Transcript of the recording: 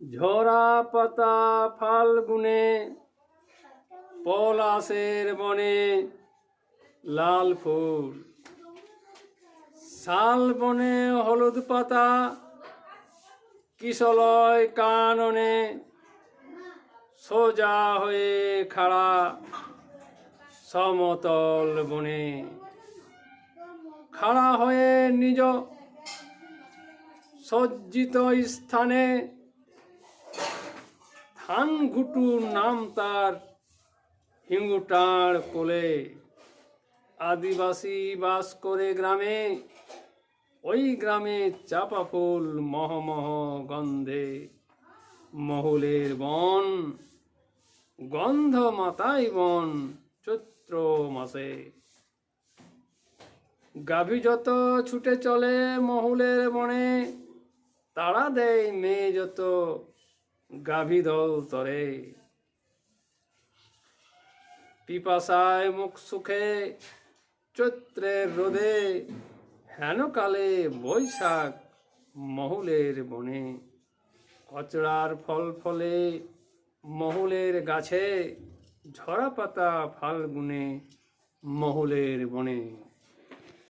ঝরা পাতা ফাল্গুনে, পলাশের বনে লাল ফুল। শাল বনে হলুদ পাতা, কিশলয় কাননে সোজা হয়ে খাড়া সমতল বনে। খাড়া হয়ে নিজ সজ্জিত স্থানে ধান ঘুটু নাম তার, হিঙ্গুটার কোলে। আদিবাসী বাস করে গ্রামে, ওই গ্রামে চাপা ফুল মহমহ গন্ধে। মহুলের বন গন্ধ মাতাই বন চৈত্র মাসে। গাভী যত ছুটে চলে মহুলের বনে, তাড়া দেয় মেয়ে যত গাভী দল তরে। পিপাসায় মুখ সুখে চৈত্রের রোদে হেনকালে বৈশাখ মহুলের বনে। কচড়ার ফল ফলে মহুলের গাছে ঝরা পাতা ফাল্গুনে মহুলের বনে।